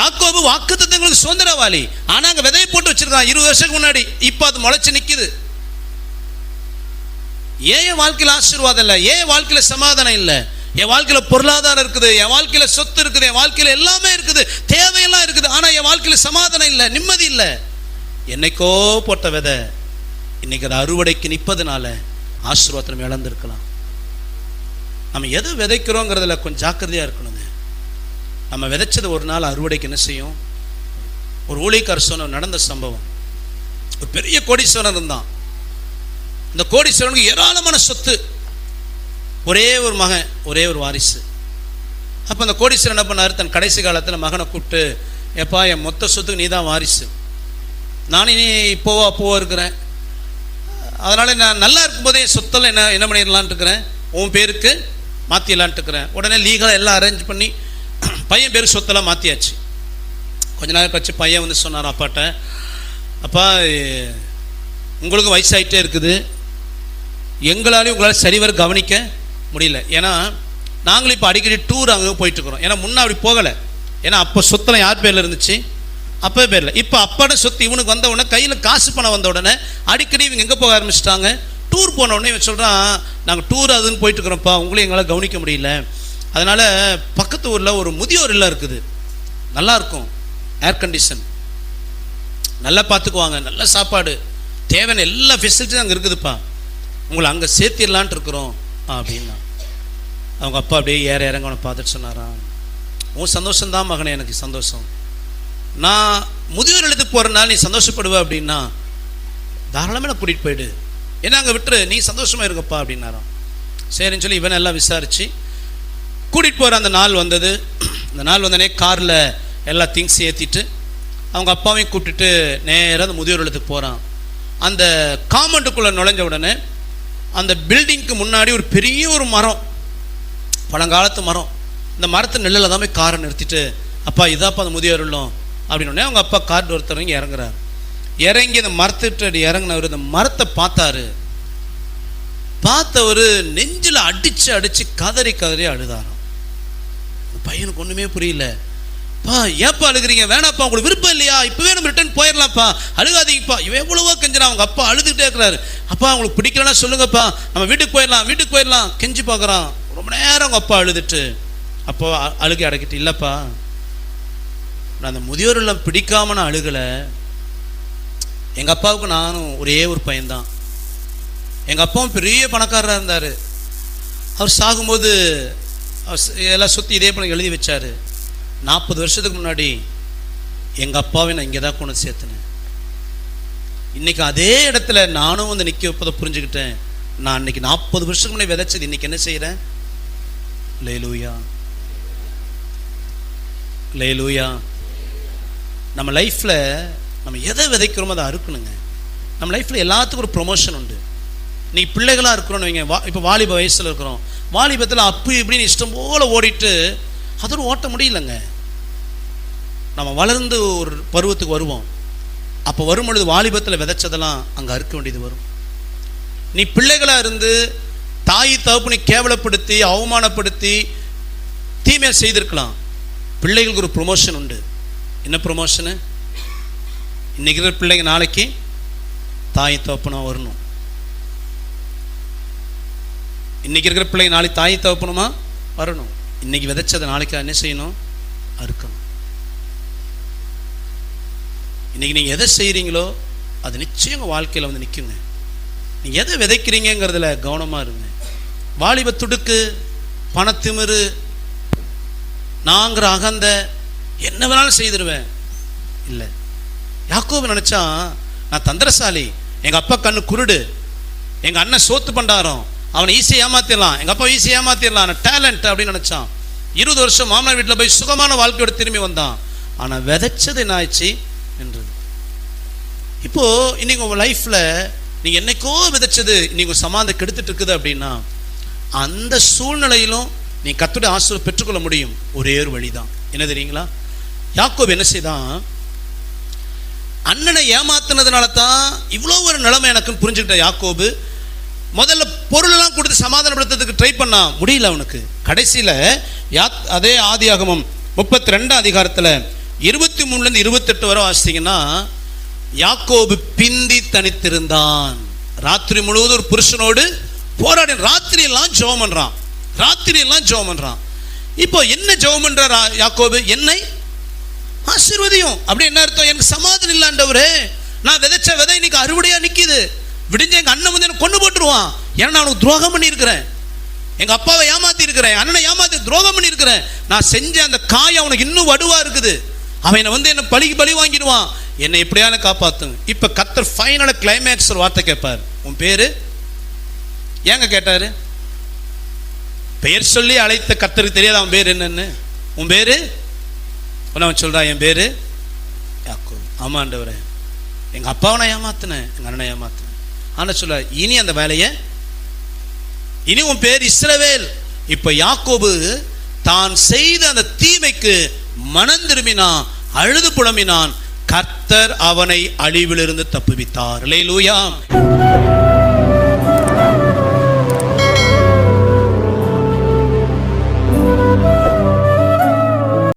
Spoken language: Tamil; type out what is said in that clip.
வாக்கு தத்தங்களுக்கு சுதந்திரவாளி. ஆனா அங்க விதையை போட்டு வச்சிருக்கான். இருபது வருஷத்துக்கு முன்னாடி. இப்போ அது முளைச்சு நிக்குது. ஏன் வாழ்க்கையில் ஆசீர்வாதம் இல்லை? ஏன் வாழ்க்கையில் வாழ்க்கையில சமாதானம் இல்லை? என் வாழ்க்கையில பொருளாதாரம் இருக்குது. என் வாழ்க்கையில சொத்து இருக்குது. என் வாழ்க்கையில எல்லாமே இருக்குது. தேவையெல்லாம் இருக்குது. ஆனா என் வாழ்க்கையில சமாதானம் இல்லை. நிம்மதி இல்லை. என்னைக்கோ போட்ட விதை இன்னைக்கு அது அறுவடைக்கு நிற்பதுனால ஆசீர்வாதம் நம்ம இழந்திருக்கலாம். நம்ம எது விதைக்கிறோங்கிறதுல கொஞ்சம் ஜாக்கிரதையா இருக்கணுங்க. நம்ம விதைச்சது ஒரு நாள் அறுவடைக்கு என்ன செய்யும்? ஒரு ஊழியக்காரர் சொன்ன நடந்த சம்பவம். ஒரு பெரிய கோடீஸ்வரன் இருந்தான். இந்த கோடீஸ்வரனுக்கு ஏராளமான சொத்து. ஒரே ஒரு மகன் ஒரே ஒரு வாரிசு. அப்போ அந்த கோடீஸ்வரன் என்ன பண்ணார்? தன் கடைசி காலத்தில் மகனை கூப்பிட்டு எப்பா என் மொத்த சொத்துக்கு நீ தான் வாரிசு. நானே நீ இப்போவோ அப்போவோ இருக்கிறேன். அதனால் நான் நல்லா இருக்கும்போதே என் சொத்தெல்லாம் என்ன என்ன பண்ணிடலான்ட்டு இருக்கிறேன். உன் பேருக்கு மாற்றிடலான்ட்டு இருக்கிறேன். உடனே லீகலாக எல்லாம் அரேஞ்ச் பண்ணி பையன் பேர் சொத்தெல்லாம் மாற்றியாச்சு கொஞ்ச நேரம் கழிச்சு பையன் வந்து சொன்னார் அப்பாட்ட அப்பா உங்களுக்கும் வயசாயிட்டே இருக்குது. எங்களாலையும் உங்களால் சரிவர கவனிக்க முடியல. ஏன்னா நாங்களும் இப்போ அடிக்கடி டூர் அங்கே போயிட்டுருக்குறோம். ஏன்னா முன்னே அப்படி போகலை. ஏன்னா அப்போ சொத்தெல்லாம் யார் பேரில் இருந்துச்சு? அப்போ பேரில். இப்போ அப்பாட சொத்து இவனுக்கு வந்த உடனே கையில் காசு பணம் வந்த உடனே அடிக்கடி இவங்க எங்கே போக ஆரம்பிச்சிட்டாங்க? டூர் போன உடனே இவன் சொல்கிறான் நாங்கள் டூர் அதுன்னு போயிட்டுருக்குறோம்ப்பா. உங்களையும் எங்களால் கவனிக்க முடியல. அதனால் பக்கத்து ஊரில் ஒரு முதியோர் இல்லம் இருக்குது. நல்லா இருக்கும் ஏர் கண்டிஷன் நல்லா பார்த்துக்குவாங்க நல்ல சாப்பாடு. தேவையான எல்லா ஃபெசிலிட்டியும் அங்கே இருக்குதுப்பா. உங்களை அங்கே சேர்த்திடலான்ட்டு இருக்கிறோம் அப்படின்னா. அவங்க அப்பா அப்படியே ஏற இறங்க அவனை பார்த்துட்டு சொன்னாராம். உன் சந்தோஷம்தான் மகனே எனக்கு சந்தோஷம். நான் முதியோர் இடத்துக்கு போகிறனால நீ சந்தோஷப்படுவ அப்படின்னா தாராளமாக நான் கூட்டிகிட்டு போயிடு. ஏன்னா அங்கே விட்டுரு. நீ சந்தோஷமாக இருக்கப்பா அப்படின்னாராம். சரின்னு சொல்லி இவன் எல்லாம் விசாரித்து கூட்டிகிட்டு போகிற அந்த நாள் வந்தது. அந்த நாள் வந்தனே காரில் எல்லா திங்ஸ் ஏற்றிட்டு அவங்க அப்பாவையும் கூப்பிட்டுட்டு நேராக அந்த முதியோர் இல்லத்துக்கு போகிறான் அந்த காம்பவுண்டுக்குள்ளே நுழைஞ்ச உடனே அந்த பில்டிங்க்கு முன்னாடி ஒரு பெரிய ஒரு மரம் பழங்காலத்து மரம் இந்த மரத்து நெல்லில் தான் போய் காரை நிறுத்திட்டு அப்பா இதாப்பா அந்த முதியோர் இல்லம் அப்படின்னு அவங்க அப்பா கார் ஒருத்தர் இறங்குறாரு. இறங்கி அந்த மரத்துட்டு இறங்கினவர் அந்த மரத்தை பார்த்தாரு. பார்த்தவர் நெஞ்சில் அடித்து அடித்து கதறி கதறி அழுதாராம். பையனுக்கு ஒன்றுமே புரியல. பா ஏப்பா அழுகுறீங்க? வேணாப்பா உங்களுக்கு விருப்பம் இல்லையா? இப்போவே நம்ம ரிட்டர்ன் போயிடலாம்ப்பா. அழுகாதீங்கப்பா. இவன் எவ்வளவோ கெஞ்சினா அவங்க அப்பா அழுதுகிட்டே இருக்கிறாரு. அப்பா உங்களுக்கு பிடிக்கலன்னா சொல்லுங்கப்பா. நம்ம வீட்டுக்கு போயிடலாம் வீட்டுக்கு போயிடலாம். கெஞ்சி பார்க்குறான் ரொம்ப நேரம் அவங்க அப்பா அழுதுட்டு. அப்போ அ- அழுகை அடக்கிட்டு இல்லைப்பா நான் அந்த முதியோர் இல்லம் பிடிக்காம நான் அழுகலை. எங்கள் அப்பாவுக்கு நானும் ஒரே ஒரு பையன்தான். எங்கள் அப்பாவும் பெரிய பணக்காரராக இருந்தார். அவர் சாகும்போது எல்லாம் சுற்றி இதே போல் எழுதி வச்சார். நாற்பது வருஷத்துக்கு முன்னாடி எங்கள் அப்பாவை நான் இங்கே தான் கொண்டு சேர்த்தினேன் இன்றைக்கி அதே இடத்துல நானும் வந்து நிற்க வைப்பதை புரிஞ்சுக்கிட்டேன். நான் இன்னைக்கு நாற்பது வருஷத்துக்கு முன்னாடி விதைச்சது இன்றைக்கி என்ன செய்கிறேன் லேலூயா. லேலூயா. நம்ம லைஃப்பில் நம்ம எதை விதைக்கிறோமோ அதை அறுக்கணுங்க. நம்ம லைஃப்பில் எல்லாத்துக்கும் ஒரு ப்ரொமோஷன் உண்டு. நீ பிள்ளைகளாக இருக்கிறோன்னு வைங்க. வா இப்போ வாலிப வயசில் இருக்கிறோம். வாலிபத்தில் அப்படி இப்படின்னு இஷ்டம் போல் ஓடிட்டு அதோடு ஓட்ட முடியலங்க. நம்ம வளர்ந்து ஒரு பருவத்துக்கு வருவோம். அப்போ வரும் பொழுது வாலிபத்தில் விதைச்சதெல்லாம் அங்கே அறுக்க வேண்டியது வரும். நீ பிள்ளைகளாக இருந்து தாய் தகப்பனை கேவலப்படுத்தி அவமானப்படுத்தி தீமையை செய்திருக்கலாம். பிள்ளைகளுக்கு ஒரு ப்ரொமோஷன் உண்டு. என்ன ப்ரொமோஷனு இன்னைக்கு இருக்கிற பிள்ளைங்க நாளைக்கு தாய் தகப்பனா வரணும். இன்னைக்கு இருக்கிற பிள்ளைங்க நாளைக்கு தாய் தகப்பனுமா? வரணும். இன்னைக்கு விதைச்சதை நாளைக்கு என்ன செய்யணும்? அறுக்கணும். இன்னைக்கு நீங்கள் எதை செய்கிறீங்களோ அது நிச்சயம் உங்கள் வாழ்க்கையில் வந்து நிற்குங்க நீங்கள் எதை விதைக்கிறீங்கங்கிறதுல கவனமாக இருங்க. வாலிப துடுக்கு பணத்திமிரு நாங்கிற அகந்த என்ன வேணாலும் செய்திருவேன். இல்லை. யாக்கோபு நினச்சா நான் தந்திரசாலி. எங்கள் அப்பா கண்ணு குருடு. எங்கள் அண்ணன் சோத்து பண்டாரம். அவனை ஈஸியாக ஏமாத்திடலாம். எங்கள் அப்பா ஈஸியாக ஏமாத்திடலாம். டேலண்ட் அப்படின்னு நினச்சான். இருபது வருஷம் மாமனார் வீட்டில் போய் சுகமான வாழ்க்கையோட திரும்பி வந்தான். ஆனால் விதைச்சது என்ன ஆயிடுச்சு? என்றது இப்போது இன்னைக்கு உங்கள் லைஃப்பில் நீங்கள் என்னைக்கோ விதைச்சது இன்றைக்கி உங்க கெடுத்துட்டு இருக்குது அப்படின்னா அந்த சூழ்நிலையிலும் நீ கத்துடைய ஆசிரியர் பெற்றுக்கொள்ள முடியும். ஒரே ஒரு வழி தான் என்ன தெரியுங்களா? யாக்கோப் என்ன செய்தான்? அண்ணனை ஏமாத்தினதுனால தான் இவ்வளோ ஒரு நிலைமை எனக்குன்னு புரிஞ்சுக்கிட்ட யாக்கோபு முதல்ல பொருளெல்லாம் கொடுத்து சமாதானப்படுத்துறதுக்கு ட்ரை பண்ணா முடியல அவனுக்கு. கடைசியில் யாத் அதே ஆதியாகமம் முப்பத்தி ரெண்டாம் அதிகாரத்தில் இருபத்தி மூணுலேருந்து இருபத்தெட்டு வரை வாசித்தீங்கன்னா யாக்கோபு பிந்தி தனித்திருந்தான். ராத்திரி முழுவதும் ஒரு புருஷனோடு போராடி ராத்திரி எல்லாம் ஜெபம் பண்ணுறான் ராத்திரி எல்லாம் ஜெபம் பண்ணுறான் இப்போ என்ன ஜெபம் பண்ணுற யாக்கோபு? என்னை ஆசீர்வதியும். அப்படி என்ன அர்த்தம்? எனக்கு சமாதானம் இல்லாண்டவரே நான் விதைச்ச விதை இன்னைக்கு அறுவடையாக நிற்கிது விடிஞ்ச எங்கள் அண்ணன் வந்து எனக்கு கொண்டு போட்டுருவான். ஏன்னா நான் அவனுக்கு துரோகம் பண்ணியிருக்கிறேன்? எங்கள் அப்பாவை ஏமாத்தி இருக்கிறேன் அண்ணனை ஏமாத்தி துரோகம் பண்ணியிருக்கிறேன். நான் செஞ்ச அந்த காய் அவனுக்கு இன்னும் வடுவாக இருக்குது. அவன் என்னை வந்து என்னை பழி பழி வாங்கிடுவான். என்னை எப்படியான காப்பாற்றும் இப்போ கத்தர் ஃபைனல கிளைமேக்ஸ் ஒரு வார்த்தை கேட்பார். உன் பேர்? ஏங்க கேட்டார்? பெயர் சொல்லி அழைத்த கத்தருக்கு தெரியாது அவன் பேர் என்னன்னு. உன் பேர்? உடனே அவன் சொல்கிறான் என் பேர்? யாக்கோபு. ஆமா ஆண்டவரே அப்பாவை நான் ஏமாத்தினேன் எங்கள் அண்ணனை ஏமாத்தினேன். ஆனா சொல்ல இனி அந்த வேலையை இனி உன் பேர் இஸ்ரவேல். இப்ப யாக்கோபு தான் செய்த அந்த தீமைக்கு மனம் திரும்பினான் அழுது புலம்பினான். கர்த்தர் அவனை அழிவிலிருந்து தப்புவித்தார். லூயா